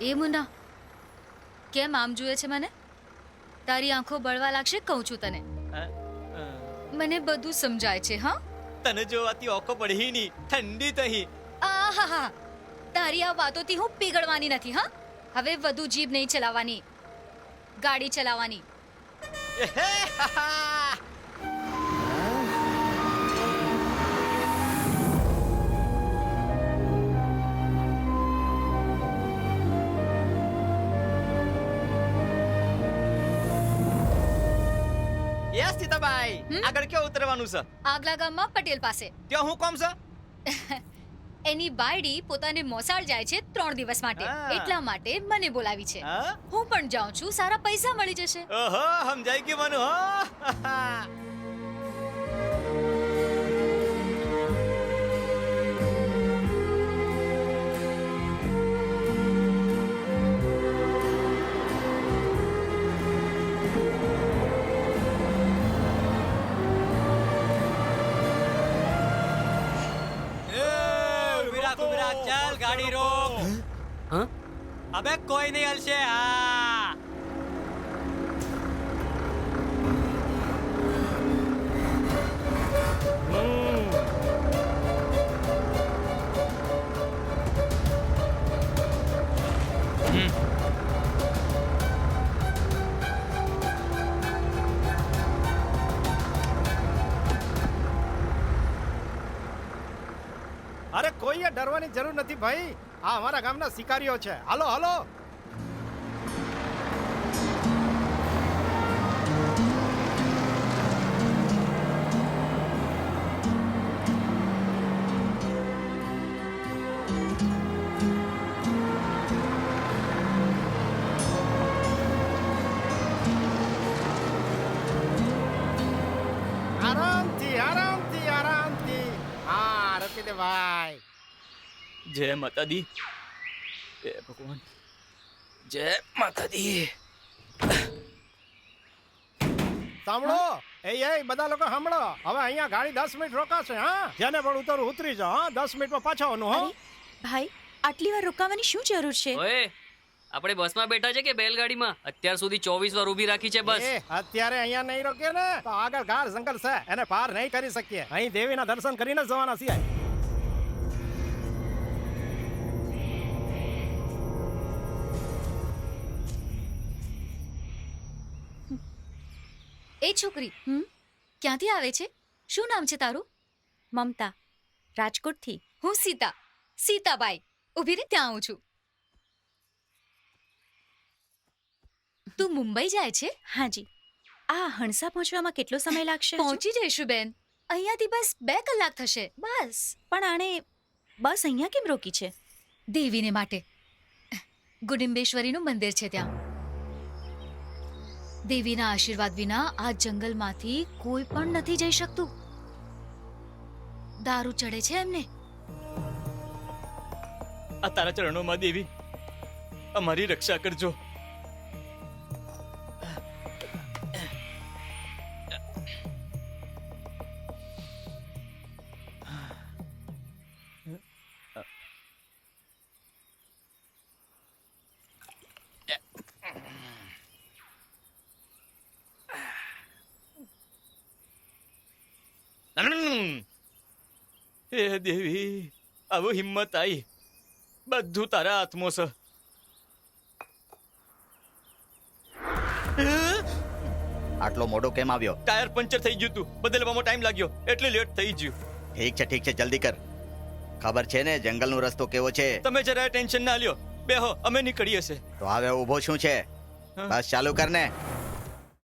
એ મુના કેમ આમ જુએ છે મને? તારી આંખો બળવા લાગશે કહું છું તને. મને બધું સમજાય છે હા? તને જોવાથી ઓકો પડી ની ઠંડી તહી. આહાહા તારી આ વાતોથી હું પીગળવાની નથી હા? હવે વધુ જીભ નહીં ચલાવવાની ગાડી ચલાવવાની. યસ સીતાબાઈ? આગળ ક્યાં ઉતરવાનું છે? આગલા ગામમાં પટેલ પાસે. ત્યાં હું કોમ છે? એની બાયડી પોતાને મોસાળ જાય છે ત્રણ દિવસ માટે. એટલા માટે મને બોલાવી છે. હું? પણ જાઉં છું સારા પૈસા મળી જશે. ઓહો સમજાઈ ગયું મને ચાલ ગાડી રોક. અબે કોઈ નહીં હલશે. હા અરે કોઈએ ડરવાની જરૂર નથી ભાઈ. આ અમારા ગામના શિકારીઓ છે. હાલો હાલો. હા તે ભાઈ. જય માતા દી જય ભગવાન. જય માતા દી સાંભળો. એ એ બધા લોકો સાંભળો. હવે અહીંયા ગાડી 10 મિનિટ રોકાશે હા? જેને પણ ઉતરું ઉતરી જાઓ હા? 10 મિનિટમાં પાછા આવવાનું હો? ભાઈ આટલી વાર રોકાવાની શું જરૂર છે? ઓએ આપણે બસમાં બેઠા છે કે બેલગાડીમાં? અત્યાર સુધી ચોવીસ વાર ઊભી રાખી છે બસ. એ અત્યારે અહીંયા નહીં રોકીએ ને? તો આગળ ગાઢ જંગલ છે એને પાર નહીં કરી શકીએ. અહીં દેવીના દર્શન કરીને જવાના છીએ. એ છોકરી હમ? ક્યાંથી આવે છે? શું નામ છે તારું? મમતા રાજકોટથી. હું સીતા સીતાબાઈ. ઊભી રે ત્યાં આવું છું. તું મુંબઈ જાય છે? હાજી. આ હણસા પહોંચવામાં કેટલો સમય લાગશે? પહોંચી જઈશું બેન. અહીંયાથી બસ બે કલાક થશે. બસ. પણ આણે બસ અહીંયા કેમ રોકી છે? દેવીને માટે. ગુડિંબેશ્વરીનું મંદિર છે ત્યાં. દેવીના આશીર્વાદ વિના આ જંગલમાંથી કોઈ પણ નથી જઈ શકતું. દારૂ ચડે છે એમને? આ તારા ચરણોમાં દેવી, અમારી રક્ષા કરજો. હે દેવી આવું હિંમત આવી બધું તારા હાથમાં છે. આટલો મોડો કેમ આવ્યો? ટાયર પંચર થઈ ગયું તું. બદલવામાં ટાઈમ લાગ્યો. એટલે લેટ થઈ ગયું. ઠીક છે ઠીક છે જલ્દી કર. ખબર છે ને જંગલનો રસ્તો કેવો છે? તમે જરા ટેન્શન ના લ્યો. બેહો અમે નીકળીએ છે તો હવે ઊભો શું છે? બસ ચાલુ કર ને.